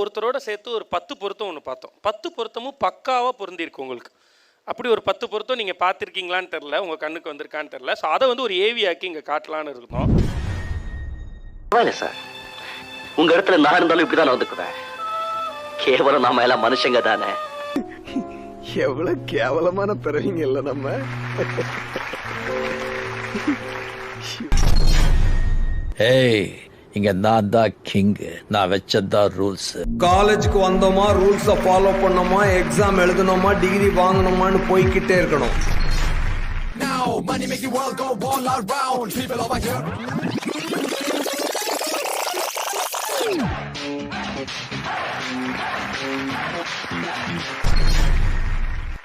ஒருத்தரோட சேர்த்து ஒரு பத்து பொருத்தம் ஒன்று பார்த்தோம். பத்து பொருத்தமும் பக்காவாக பொருந்திருக்கு உங்களுக்கு. அப்படி ஒரு பத்து பொருத்தம் நீங்கள் பார்த்துருக்கீங்களான்னு தெரில உங்கள் கண்ணுக்கு வந்திருக்கான்னு தெரில ஸோ அதை வந்து ஒரு ஏவி ஆக்கி இங்கே காட்டலான்னு இருந்தோம் பரவாயில்ல சார் உங்க இடத்துல நான் இருந்தாலும் இப்படிதான் நடந்துக்குவேன். கேவலம் நாம எல்லாம் மனுஷங்க தானே. எவ்வளவு கேவலமான பிறவிங்க இல்ல நம்ம. ஏய் இங்க நான் தான் கிங் நான் வச்சதான் ரூல்ஸ் காலேஜுக்கு வந்தோமா ரூல்ஸை ஃபாலோ பண்ணோமா எக்ஸாம் எழுதணுமா டிகிரி வாங்கணுமான்னு போய்க்கிட்டே இருக்கணும்.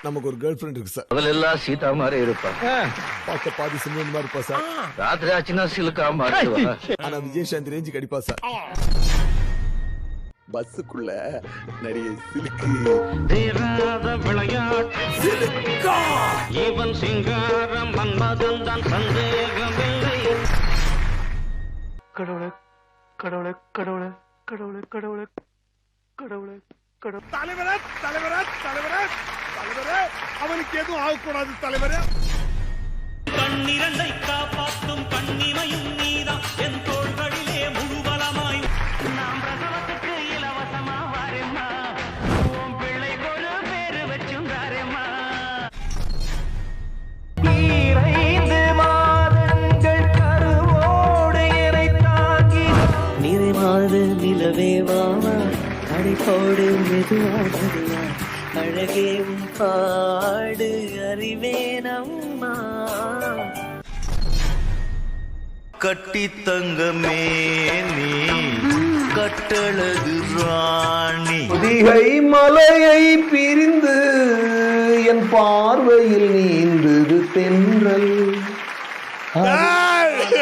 நமக்கு ஒரு கேர்ள் ஃபிரெண்ட் இருக்கு சார் முதல்ல எல்லாம் சீதா மாதிரி இருப்பா. பார்க்க பாதி சிம்மன் மாதிரி இருப்பா சார் ராத்திரி ஆச்சுன்னா சிலுக்கா மாட்டுவா ஆனா விஜயசாந்தி ரேஞ்சு கடிப்பா சார் பஸ்ஸுக்குள்ள நடிகை சிலுக்கு. இவன் சிங்காரம் மன்மதன் தான் சந்தேகமில்லை. கடவுளே கடவுளே கடவுளே கடவுளே கடவுளே கடவுளே கடவுளே. தலைவரே தலைவரே தலைவரே! தலைவரே. அவனுக்கு எதுவும் ஆகக்கூடாது தலைவரே. கண்ணிரண்டை காப்பாற்றும் கண்ணிமையும் நீதான். என் தோள்களிலே முழுபலமாய் நாம் பிரசவத்துக்கு இலவசமா வரேம்மா. உன் பிள்ளைக்கு ஒரு பேரு வச்சுங்காரேம்மா ஈரைந்து மாதங்கள் கருவோடு என்னை தாங்கி நிறைமாத நிலவே வாவா அழகே உன் பாடு அறிவேனம்மா கட்டி தங்கமே நீ கட்டழகு ராணி பொதிகை மலையை பிரிந்து என் பார்வையில் நீந்தது தென்றல் ஆ!